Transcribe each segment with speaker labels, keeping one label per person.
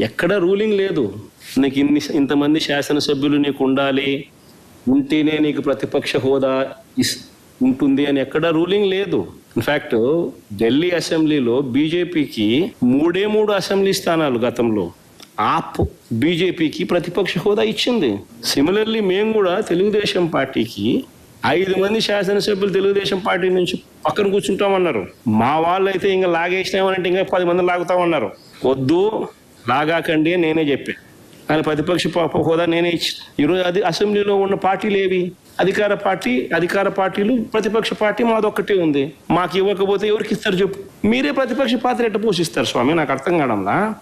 Speaker 1: ఎక్కడ రూలింగ్ లేదు. నీకు ఇన్ని ఇంతమంది శాసనసభ్యులు నీకు ఉండాలి. ఉంటేనే నీకు ప్రతిపక్ష హోదా ఇస్ ఉంటుంది అని ఎక్కడ రూలింగ్ లేదు. ఇన్ఫ్యాక్ట్ ఢిల్లీ అసెంబ్లీలో బీజేపీకి మూడే మూడు అసెంబ్లీ స్థానాలు గతంలో. ఆప్ బీజేపీకి ప్రతిపక్ష హోదా ఇచ్చింది. సిమిలర్లీ మేము కూడా తెలుగుదేశం పార్టీకి ఐదు మంది శాసనసభ్యులు తెలుగుదేశం పార్టీ నుంచి పక్కన కూర్చుంటామన్నారు. మా వాళ్ళు అయితే ఇంకా లాగేసినామనంటే ఇంకా పది మంది లాగుతామన్నారు. వద్దు లాగాకండి అని నేనే చెప్పాను ఆయన ప్రతిపక్ష హోదా నేనే ఇచ్చి ఈరోజు అది అసెంబ్లీలో ఉన్న పార్టీలు ఏవి? అధికార పార్టీ అధికార పార్టీలు ప్రతిపక్ష పార్టీ మాదొక్కటే ఉంది. మాకు ఇవ్వకపోతే ఎవరికి ఇస్తారు చెప్పు. మీరే ప్రతిపక్ష పాత్ర ఎట్ట పోషిస్తారు స్వామి? నాకు అర్థం కాడంలా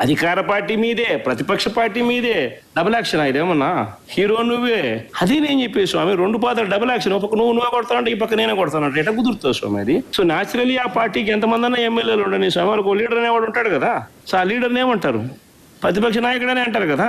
Speaker 1: అధికార పార్టీ మీదే ప్రతిపక్ష పార్టీ మీదే డబుల్ యాక్షన్ ఆయనేమన్నా హీరో నువ్వే. అదే నేను చెప్పేది స్వామి రెండు పాత్రలు డబుల్ యాక్షన్ ఒక నువ్వు నువ్వు నువ్వే కొడతానంటే ఈ పక్క నేనే కొడతానంటే ఎట్లా కుదురుతుంది స్వామి అది? సో న్యాచురలీ ఆ పార్టీకి ఎంతమంది అన్న ఎమ్మెల్యేలు ఉండని స్వామి వాళ్ళకు లీడర్ అనేవాడు ఉంటాడు కదా. సో ఆ లీడర్ని ఏమంటారు? ప్రతిపక్ష నాయకుడనే అంటారు కదా.